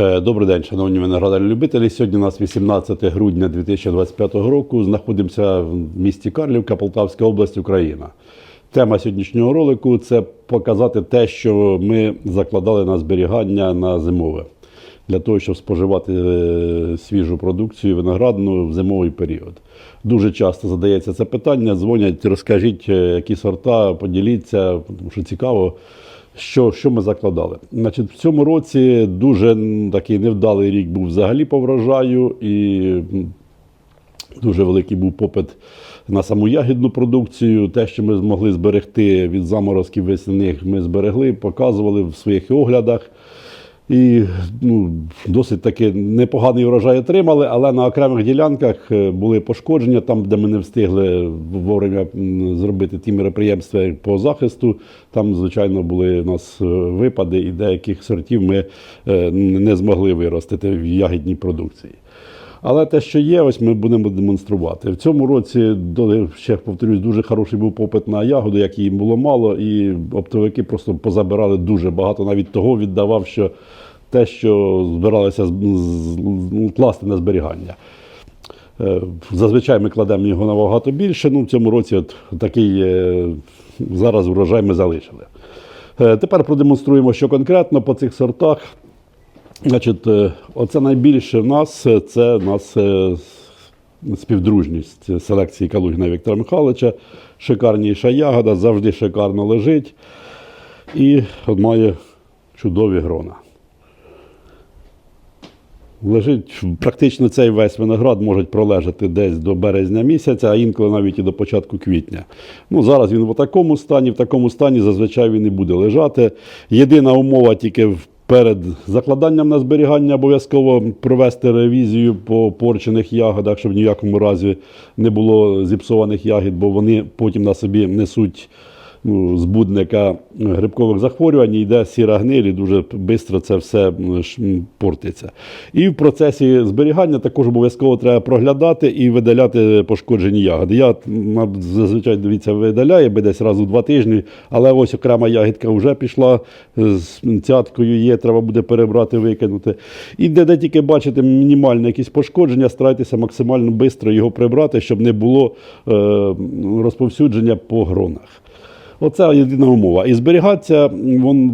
Е, Добрий день, шановні виноградарі-любителі. Сьогодні у нас 18 грудня 2025 року. Знаходимося в місті Карлівка, Полтавська область, Україна. Тема сьогоднішнього ролику це показати те, що ми закладали на зберігання на зимове, для того, щоб споживати е, свіжу продукцію виноградну в зимовий період. Дуже часто задається це питання, дзвонять, розкажіть, е, які сорта, поділіться, тому що цікаво. Що, що ми закладали? Значить, в цьому році дуже такий невдалий рік був взагалі по врожаю, і дуже великий був попит на саму ягідну продукцію. Те, що ми змогли зберегти від заморозків весняних, ми зберегли, показували в своїх оглядах. І ну, досить таки непоганий врожай отримали, але на окремих ділянках е, були пошкодження, там, де ми не встигли вовремя зробити ті мероприємства по захисту. Там, звичайно, були у нас е, випади, і деяких сортів ми е, не змогли виростити в ягідній продукції. Але те, що є, ось ми будемо демонструвати. В цьому році, ще повторюсь, дуже хороший був попит на ягоду, як її було мало, і оптовики просто позабирали дуже багато. Навіть того віддавав, що те, що збиралися ну, класти на зберігання. Е, Зазвичай ми кладемо його набагато більше. Ну, в цьому році от такий е, зараз врожай ми залишили. Е, Тепер продемонструємо, що конкретно по цих сортах. Значить, е, оце найбільше в нас е, це в нас е, співдружність селекції Калугіна Віктора Михайловича. Шикарніша ягода, завжди шикарно лежить і от має чудові грона. Лежить практично цей весь виноград може пролежати десь до березня місяця, а інколи навіть і до початку квітня. Ну, зараз він в такому стані, в такому стані зазвичай він і буде лежати. Єдина умова тільки в- перед закладанням на зберігання обов'язково провести ревізію по порчених ягодах, щоб в ніякому разі не було зіпсованих ягід, бо вони потім на собі несуть збудника грибкових захворювань, йде сіра гниль, і дуже швидко це все портиться. І в процесі зберігання також обов'язково треба проглядати і видаляти пошкоджені ягоди. Я зазвичай дивіться, видаляю би десь раз у два тижні, але ось окрема ягідка вже пішла з цяткою є, треба буде перебрати, викинути. І де, де тільки бачите мінімальне якісь пошкодження, старайтеся максимально швидко його прибрати, щоб не було е, розповсюдження по гронах. Оце єдина умова. І зберігатися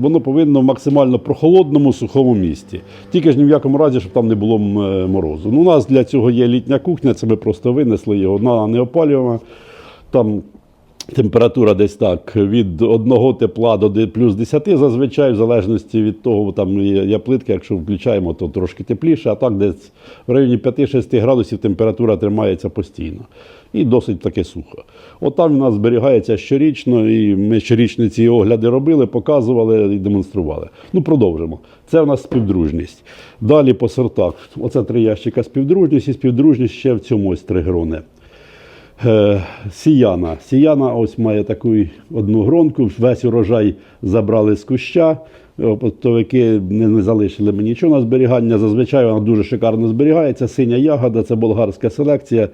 воно повинно в максимально прохолодному, сухому місці. Тільки ж ні в якому разі, щоб там не було е, морозу. Ну, у нас для цього є літня кухня, це ми просто винесли його. Вона не опалювана. Там температура десь так від одного тепла до плюс 10 зазвичай, в залежності від того, там є плитка, якщо включаємо, то трошки тепліше, а так десь в районі 5-6 градусів температура тримається постійно. І досить таки сухо. От там у нас зберігається щорічно, і ми щорічно ці огляди робили, показували і демонстрували. Ну, продовжимо. Це у нас співдружність. Далі по сортах. Оце три ящика співдружність і співдружність ще в цьому ось три грони. Е, Сіяна. Сіяна ось має таку одну гронку, весь урожай забрали з куща. Е, Оптовики не, не залишили мені нічого на зберігання. Зазвичай вона дуже шикарно зберігається. Синя ягода, це болгарська селекція.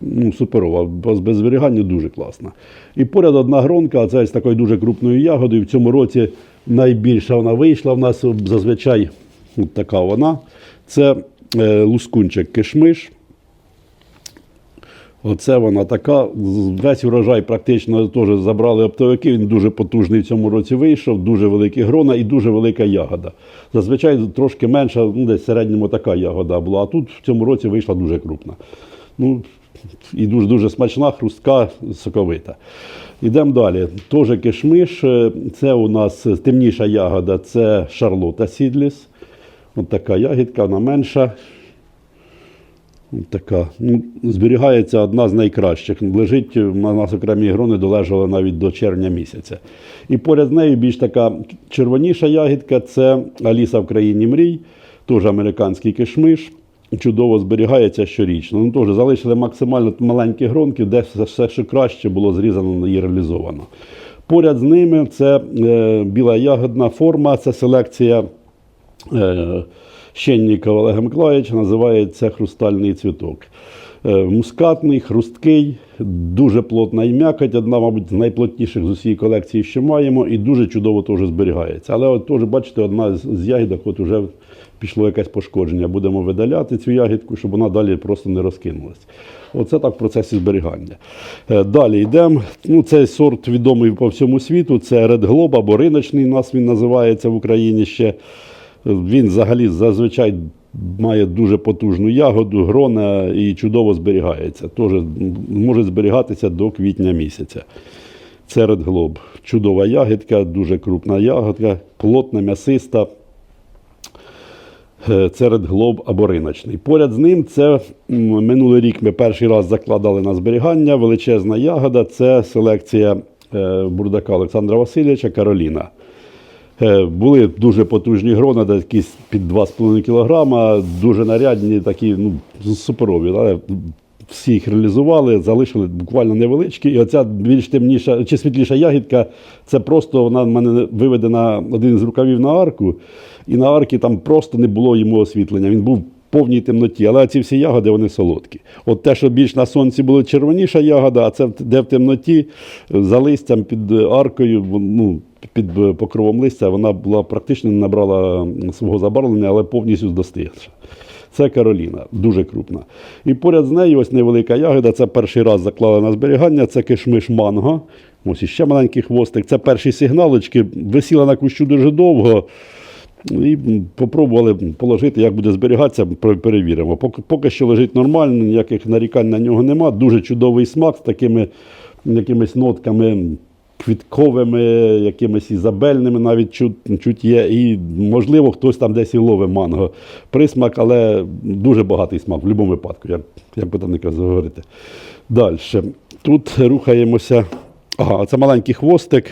Ну, суперова, без, зберігання дуже класна. І поряд одна гронка, це з такою дуже крупною ягодою. В цьому році найбільша вона вийшла в нас зазвичай от така вона. Це е, лускунчик кишмиш. Оце вона така. Весь урожай практично теж забрали оптовики. Він дуже потужний в цьому році вийшов, дуже великі грона і дуже велика ягода. Зазвичай трошки менша, ну десь в середньому така ягода була. А тут в цьому році вийшла дуже крупна. Ну, і дуже дуже смачна, хрустка, соковита. Йдемо далі. Теж кишмиш. Е, Це у нас темніша ягода, це Шарлота Сідліс. От така ягідка, вона менша. От Така. Ну, зберігається одна з найкращих. Лежить на нас окремі грони долежала навіть до червня місяця. І поряд з нею більш така червоніша ягідка це Аліса в країні мрій, теж американський кишмиш. Чудово зберігається щорічно. Ну, теж залишили максимально маленькі гронки, де все, що краще було зрізано і реалізовано. Поряд з ними це е, біла ягодна форма, це селекція е, Щеннікова Олега Миколаївича, називається Хрустальний цвіток. Е, Мускатний, хрусткий, дуже плотна і м'якоть, одна, мабуть, з найплотніших з усієї колекції, що маємо, і дуже чудово теж зберігається. Але от теж, бачите, одна з ягідок от уже пішло якесь пошкодження. Будемо видаляти цю ягідку, щоб вона далі просто не розкинулась. Оце так в процесі зберігання. Е, Далі йдемо. Ну, цей сорт відомий по всьому світу. Це Red Globe або риночний, у нас він називається в Україні ще. Він взагалі зазвичай має дуже потужну ягоду, грона і чудово зберігається. Теж може зберігатися до квітня місяця. Це Red Globe. Чудова ягідка, дуже крупна ягодка, плотна, м'ясиста. Е, глоб або риночний. Поряд з ним це минулий рік ми перший раз закладали на зберігання. Величезна ягода. Це селекція е, бурдака Олександра Васильовича Кароліна. Е, Були дуже потужні грона, якісь під 2,5 кг, дуже нарядні, такі ну, суперові. Але всі їх реалізували, залишили буквально невеличкі. І оця більш темніша чи світліша ягідка, це просто вона в мене виведена один з рукавів на арку, і на арці там просто не було йому освітлення. Він був в повній темноті, але ці всі ягоди вони солодкі. От те, що більш на сонці була червоніша ягода, а це де в темноті за листям під аркою, ну, під покровом листя, вона була практично не набрала свого забарвлення, але повністю достигша. Це Кароліна, дуже крупна. І поряд з нею ось невелика ягода. Це перший раз заклали на зберігання. Це кишмиш манго. Ось іще маленький хвостик. Це перші сигналочки. Висіла на кущу дуже довго. І попробували положити, як буде зберігатися, перевіримо. Поки що лежить нормально, ніяких нарікань на нього нема. Дуже чудовий смак з такими якимись нотками квітковими, якимись ізабельними навіть чуть, чуть є. І, можливо, хтось там десь і ловить манго. Присмак, але дуже багатий смак в будь-якому випадку, як, як би там не казав говорити. Далі. Тут рухаємося. Ага, це маленький хвостик,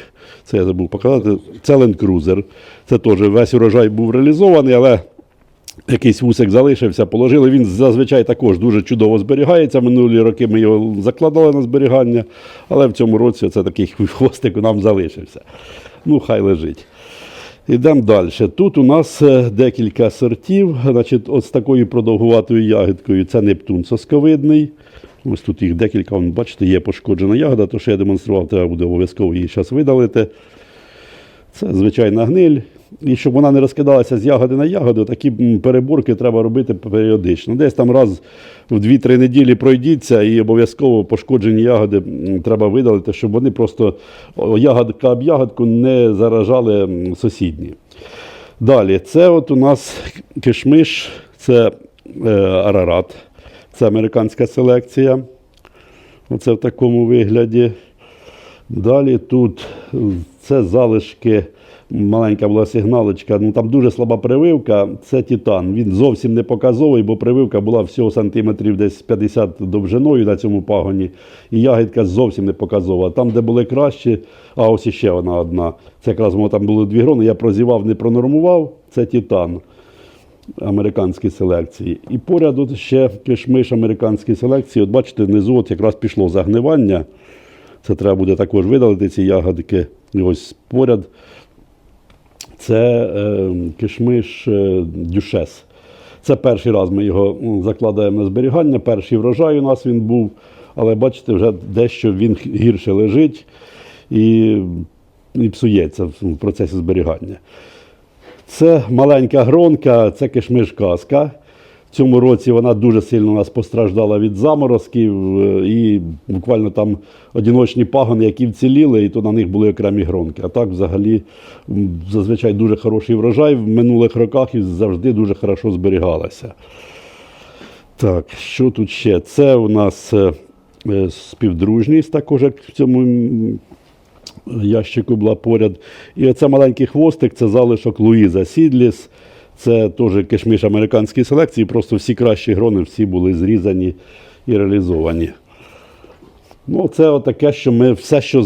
це я забув показати. Це Land Cruiser. Це теж весь урожай був реалізований, але якийсь вусик залишився, положили. Він зазвичай також дуже чудово зберігається. Минулі роки ми його закладали на зберігання, але в цьому році це такий хвостик нам залишився. Ну, хай лежить. Йдемо далі. Тут у нас е, декілька сортів. Значить, от з такою продовгуватою ягідкою це Нептун сосковидний. Ось тут їх декілька, вон, бачите, є пошкоджена ягода, то що я демонстрував, треба буде обов'язково її зараз видалити. Це звичайна гниль. І щоб вона не розкидалася з ягоди на ягоду, такі переборки треба робити періодично. Десь там раз в 2-3 неділі пройдіться і обов'язково пошкоджені ягоди треба видалити, щоб вони просто ягодка об ягодку не заражали сусідні. Далі, це от у нас кишмиш, це е, арарат, це американська селекція. Оце в такому вигляді. Далі тут це залишки, маленька була сигналочка, ну там дуже слаба прививка, це титан. Він зовсім не показовий, бо прививка була всього сантиметрів десь 50 довжиною на цьому пагоні. І ягідка зовсім не показова. Там, де були кращі, а ось іще вона одна. Це якраз там були дві грони, я прозівав, не пронормував, це титан американській селекції. І поряд от ще кишмиш американської селекції. От бачите, внизу от якраз пішло загнивання. Це треба буде також видалити ці ягодки. І ось поряд це е, кишмиш е, дюшес. Це перший раз ми його закладаємо на зберігання. Перший врожай у нас він був, але бачите, вже дещо він гірше лежить і, і псується в в процесі зберігання. Це маленька гронка, це кишмиш казка. Цьому році вона дуже сильно у нас постраждала від заморозків, е, і буквально там одиночні пагони, які вціліли, і то на них були окремі гронки. А так, взагалі, зазвичай дуже хороший врожай в минулих роках і завжди дуже хорошо зберігалася. Так, що тут ще? Це у нас е, е, співдружність, також як в цьому ящику була поряд. І оце маленький хвостик, це залишок Луїза Сідліс. Це теж кишміш американської селекції, просто всі кращі грони всі були зрізані і реалізовані. Ну, це отаке, що ми все, що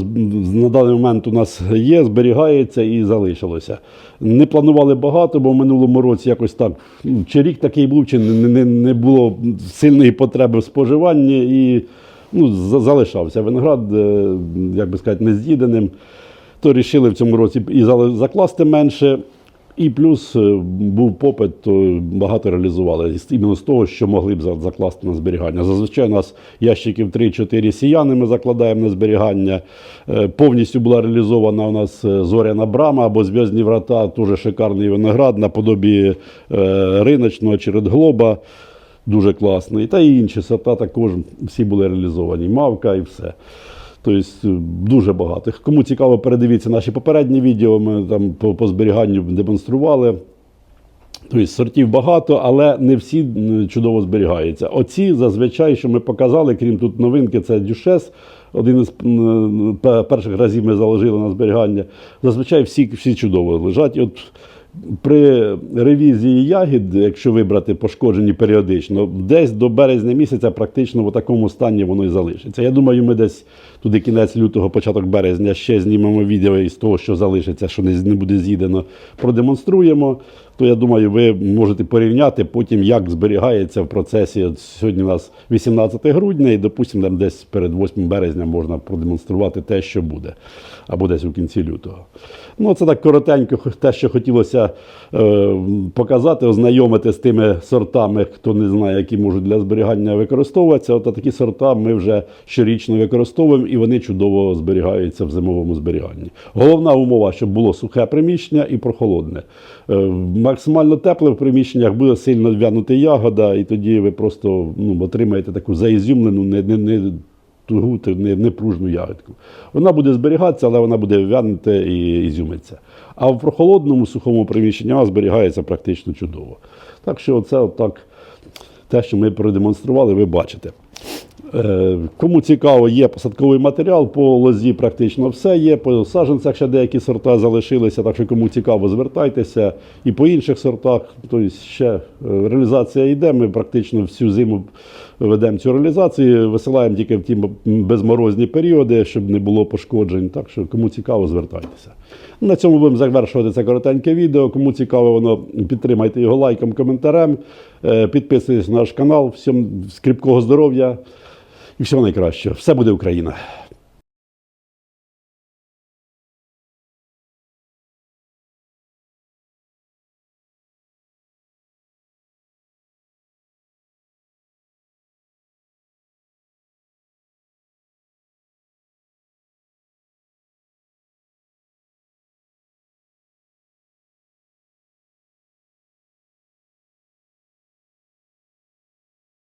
на даний момент у нас є, зберігається і залишилося. Не планували багато, бо в минулому році якось так, ну, чи рік такий був, чи не, не, не було сильної потреби в споживанні, і ну, залишався виноград, е, як би сказати, нез'їденим. То вирішили в цьому році і закласти менше. І плюс е, був попит, то багато реалізували іменно з того, що могли б закласти на зберігання. Зазвичай у нас ящиків 3-4 сіяни ми закладаємо на зберігання. Е, Повністю була реалізована у нас е, зоряна брама або зв'язні врата, дуже шикарний виноград наподобі риночного чередглоба. Дуже класний. Та і інші сорта також всі були реалізовані. Мавка і все. Тобто е, дуже багато. Кому цікаво, передивіться наші попередні відео. Ми там по, по зберіганню демонстрували. Тобто сортів багато, але не всі чудово зберігаються. Оці зазвичай, що ми показали, крім тут новинки, це дюшес. Один із перших разів ми заложили на зберігання. Зазвичай всі, всі чудово лежать. І От при ревізії ягід, якщо вибрати пошкоджені періодично, десь до березня місяця практично в такому стані воно і залишиться. Я думаю, ми десь туди кінець лютого, початок березня ще знімемо відео із того, що залишиться, що не, буде з'їдено, продемонструємо. То я думаю, ви можете порівняти потім, як зберігається в процесі. От сьогодні у нас 18 грудня, і допустимо, там десь перед 8 березня можна продемонструвати те, що буде, або десь у кінці лютого. Ну, це так коротенько, те, що хотілося е, показати, ознайомити з тими сортами, хто не знає, які можуть для зберігання використовуватися. От такі сорта ми вже щорічно використовуємо і вони чудово зберігаються в зимовому зберіганні. Головна умова, щоб було сухе приміщення і прохолодне. Е, максимально тепле в приміщеннях буде сильно в'янути ягода, і тоді ви просто ну, отримаєте таку заізюмлену, не, не, не тугу, не, не пружну ягодку. Вона буде зберігатися, але вона буде в'янути і ізюмиться. А в прохолодному сухому приміщенні вона зберігається практично чудово. Так що це отак, те, що ми продемонстрували, ви бачите. Е, Кому цікаво, є посадковий матеріал, по лозі практично все є. По саджанцях ще деякі сорта залишилися, так що кому цікаво, звертайтеся. І по інших сортах, тобто ще е, реалізація йде. Ми практично всю зиму ведемо цю реалізацію, висилаємо тільки в ті безморозні періоди, щоб не було пошкоджень. Так що кому цікаво, звертайтеся. На цьому будемо завершувати це коротеньке відео. Кому цікаво, воно підтримайте його лайком, коментарем. Е, Підписуйтесь на наш канал. Всім скріпкого здоров'я і всього найкращого. Все буде Україна.